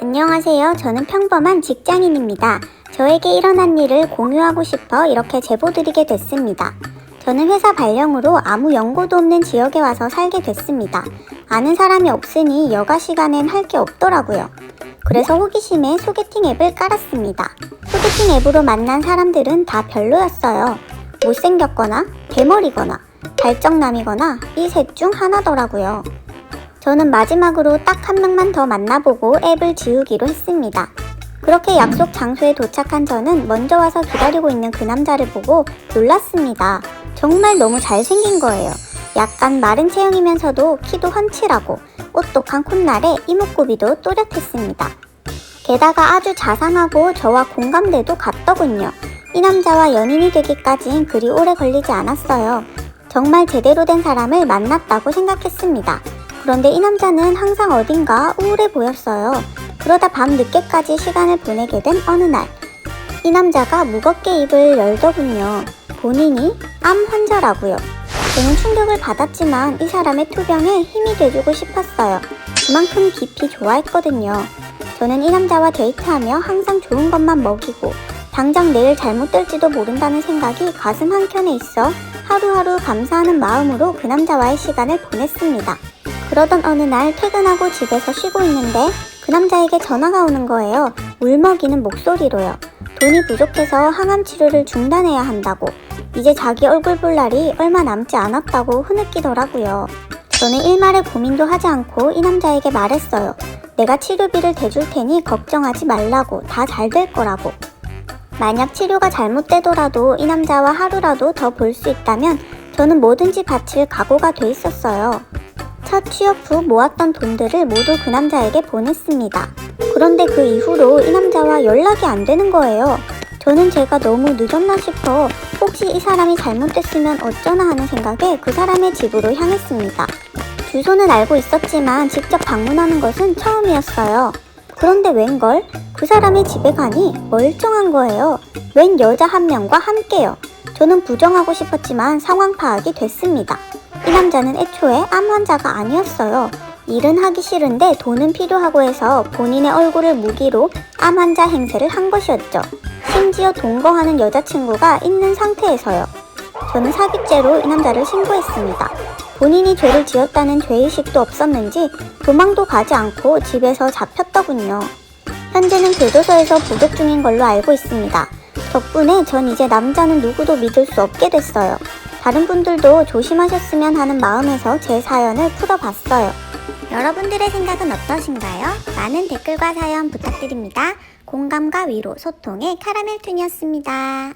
안녕하세요. 저는 평범한 직장인입니다. 저에게 일어난 일을 공유하고 싶어 이렇게 제보드리게 됐습니다. 저는 회사 발령으로 아무 연고도 없는 지역에 와서 살게 됐습니다. 아는 사람이 없으니 여가 시간엔 할 게 없더라고요. 그래서 호기심에 소개팅 앱을 깔았습니다. 소개팅 앱으로 만난 사람들은 다 별로였어요. 못생겼거나, 대머리거나, 발정남이거나 이 셋 중 하나더라고요. 저는 마지막으로 딱 한 명만 더 만나보고 앱을 지우기로 했습니다. 그렇게 약속 장소에 도착한 저는 먼저 와서 기다리고 있는 그 남자를 보고 놀랐습니다. 정말 너무 잘생긴 거예요. 약간 마른 체형이면서도 키도 훤칠하고 오똑한 콧날에 이목구비도 또렷했습니다. 게다가 아주 자상하고 저와 공감대도 같더군요. 이 남자와 연인이 되기까진 그리 오래 걸리지 않았어요. 정말 제대로 된 사람을 만났다고 생각했습니다. 그런데 이 남자는 항상 어딘가 우울해 보였어요. 그러다 밤 늦게까지 시간을 보내게 된 어느 날, 이 남자가 무겁게 입을 열더군요. 본인이 암 환자라고요. 저는 충격을 받았지만 이 사람의 투병에 힘이 돼주고 싶었어요. 그만큼 깊이 좋아했거든요. 저는 이 남자와 데이트하며 항상 좋은 것만 먹이고 당장 내일 잘못될지도 모른다는 생각이 가슴 한켠에 있어 하루하루 감사하는 마음으로 그 남자와의 시간을 보냈습니다. 그러던 어느 날 퇴근하고 집에서 쉬고 있는데 그 남자에게 전화가 오는 거예요. 울먹이는 목소리로요. 돈이 부족해서 항암 치료를 중단해야 한다고. 이제 자기 얼굴 볼 날이 얼마 남지 않았다고 흐느끼더라고요. 저는 일말의 고민도 하지 않고 이 남자에게 말했어요. 내가 치료비를 대줄 테니 걱정하지 말라고. 다 잘 될 거라고. 만약 치료가 잘못되더라도 이 남자와 하루라도 더 볼 수 있다면 저는 뭐든지 바칠 각오가 돼 있었어요. 첫 취업 후 모았던 돈들을 모두 그 남자에게 보냈습니다. 그런데 그 이후로 이 남자와 연락이 안 되는 거예요. 저는 제가 너무 늦었나 싶어 혹시 이 사람이 잘못됐으면 어쩌나 하는 생각에 그 사람의 집으로 향했습니다. 주소는 알고 있었지만 직접 방문하는 것은 처음이었어요. 그런데 웬걸? 그 사람의 집에 가니 멀쩡한 거예요. 웬 여자 한 명과 함께요. 저는 부정하고 싶었지만 상황 파악이 됐습니다. 이 남자는 애초에 암 환자가 아니었어요. 일은 하기 싫은데 돈은 필요하고 해서 본인의 얼굴을 무기로 암 환자 행세를 한 것이었죠. 심지어 동거하는 여자친구가 있는 상태에서요. 저는 사기죄로 이 남자를 신고했습니다. 본인이 죄를 지었다는 죄의식도 없었는지 도망도 가지 않고 집에서 잡혔더군요. 현재는 교도소에서 부족 중인 걸로 알고 있습니다. 덕분에 전 이제 남자는 누구도 믿을 수 없게 됐어요. 다른 분들도 조심하셨으면 하는 마음에서 제 사연을 풀어봤어요. 여러분들의 생각은 어떠신가요? 많은 댓글과 사연 부탁드립니다. 공감과 위로, 소통의 카라멜 툰이었습니다.